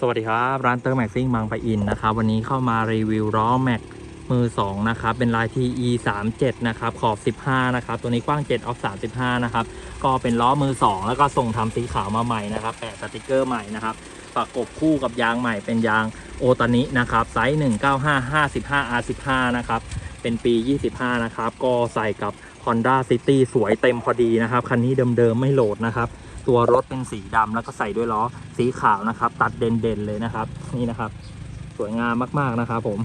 สวัสดีครับ ร้านเตอร์แม็กซิ่งบางปะอินนะครับ วันนี้เข้ามารีวิวล้อแม็กมือ 2 นะครับ เป็นลาย TE 3 7นะครับ ขอบ 15 นะครับ ตัวนี้กว้าง 7 ออฟ 35 นะครับ ก็เป็นล้อมือ 2 แล้วก็ส่งทำสีขาวมาใหม่นะครับ แปะสติกเกอร์ใหม่นะครับ ประกบคู่กับยางใหม่เป็นยางโอตานินะครับ ไซส์ 195 55 R15 นะครับ เป็นปี 25 นะครับ ก็ใส่กับ Honda City สวยเต็มพอดีนะครับ คันนี้เดิมๆไม่โหลดนะครับ ตัวรถเป็นสีดำแล้วก็ใส่ด้วยล้อสีขาวนะครับ ตัดเด่นๆเลยนะครับ นี่นะครับ สวยงามมากๆนะครับผม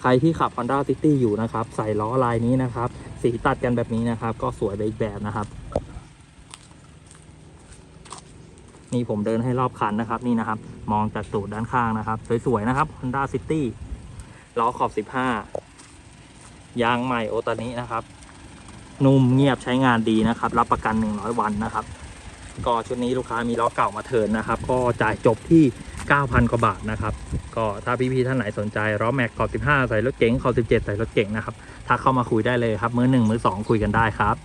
ใครที่ขับ Honda City อยู่นะครับ ใส่ล้อลายนี้นะครับ สีตัดกันแบบนี้นะครับ ก็สวยไปอีกแบบนะครับนี่ผมเดินให้รอบคันนะครับนี่นะครับ มองจากตูดด้านข้างนะครับ สวย ๆ นะครับ Honda City ล้อขอบ 15 ยางใหม่โอตานินะครับ นุ่มเงียบใช้งานดีนะครับ รับประกัน 100 วันนะครับ ก็ชุดนี้ลูกค้ามีล้อเก่ามาเทินนะครับ ก็จ่ายจบที่ 9,000 กว่าบาทนะครับ ก็ถ้าพี่ๆท่านไหนสนใจล้อแม็กขอบ 15 ใส่รถเก๋งขอบ 17 ใส่รถเก๋งนะครับทักเข้ามาคุยได้เลยครับ มือหนึ่งมือสองคุยกันได้ครับ